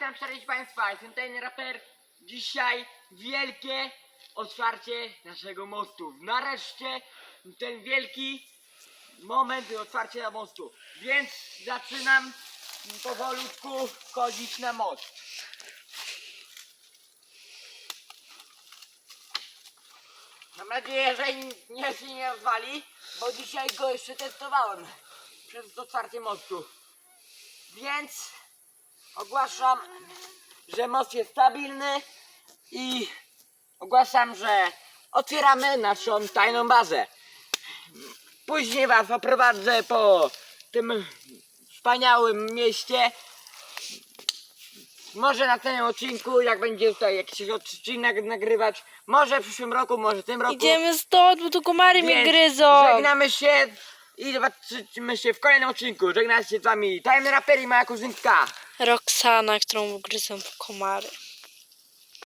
witam serdecznie Państwa, jestem ten raper. Dzisiaj wielkie otwarcie naszego mostu. Nareszcie ten wielki moment otwarcia mostu. Więc zaczynam powolutku wchodzić na most. Mam nadzieję, że nie się nie rozwali, bo dzisiaj go jeszcze testowałem przez otwarcie mostu. Więc ogłaszam, że most jest stabilny i ogłaszam, że otwieramy naszą tajną bazę. Później was oprowadzę po tym wspaniałym mieście. Może na tym odcinku, jak będzie tutaj jakiś odcinek nagrywać, może w przyszłym roku, może w tym roku. Idziemy stąd, bo tu komary mnie Więc gryzą. Żegnamy się i zobaczymy się w kolejnym odcinku. Żegna się z wami Time Raper i moja kuzynka. Roxana, którą ugryzłem w komary.